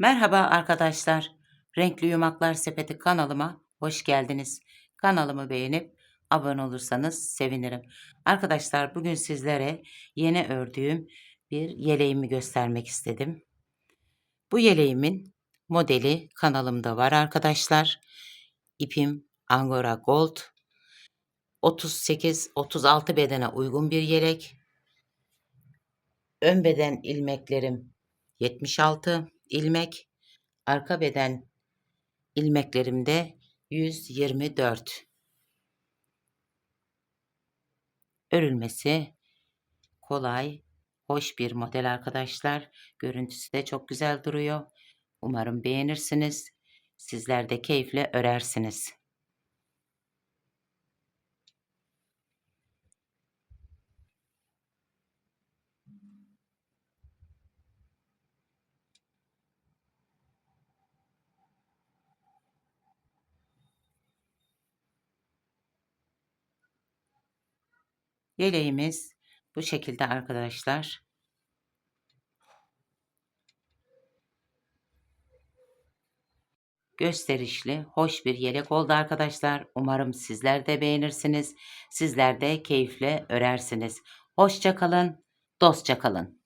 Merhaba arkadaşlar. Renkli Yumaklar Sepeti kanalıma hoş geldiniz. Kanalımı beğenip abone olursanız sevinirim. Arkadaşlar bugün sizlere yeni ördüğüm bir yeleğimi göstermek istedim. Bu yeleğimin modeli kanalımda var arkadaşlar. İpim Angora Gold. 38-36 bedene uygun bir yelek. Ön beden ilmeklerim 76 ilmek. Arka beden ilmeklerimde 124. Örülmesi kolay, hoş bir model arkadaşlar. Görüntüsü de çok güzel duruyor. Umarım beğenirsiniz. Sizler de keyifle örersiniz. Yeleğimiz bu şekilde arkadaşlar. Gösterişli, hoş bir yelek oldu arkadaşlar. Umarım sizler de beğenirsiniz. Sizler de keyifle örersiniz. Hoşça kalın, dostça kalın.